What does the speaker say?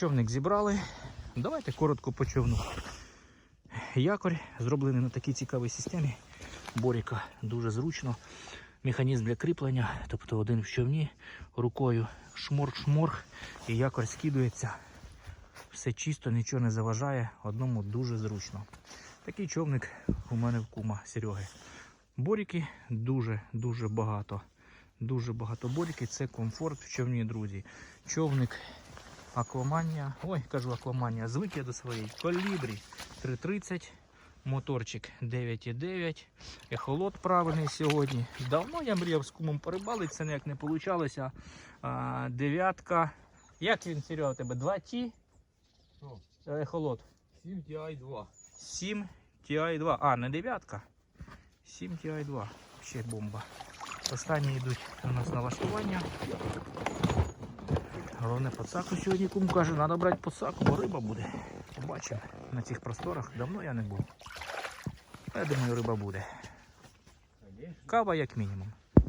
Човник зібрали. Давайте коротко по човну. Якорь зроблений на такій цікавій системі. Боріка дуже зручно. Механізм для кріплення, тобто один в човні, рукою шморг-шморг і якорь скидується. Все чисто, нічого не заважає, одному дуже зручно. Такий човник у мене в кума Сереги. Боріки дуже-дуже багато. Дуже багато боріки. Це комфорт в човні, друзі. Човник Акваманія. Ой, кажу Акваманія. Звик я до своєї. Колібрі 330. Моторчик 9,9. Ехолот правильний сьогодні. Давно я мріяв з кумом порибалити, це ніяк не вийшло. А, дев'ятка. Як він, Серега, у тебе? 2Т? Ехолот. 7 TI 2. 7 TI2. А, не дев'ятка. 7 TI2. Ще бомба. Останні йдуть у нас налаштування. Головне подсаку сьогодні кум каже, треба брати подсаку, бо риба буде. Побачимо на цих просторах. Давно я не був. Я думаю, риба буде. Кава як мінімум.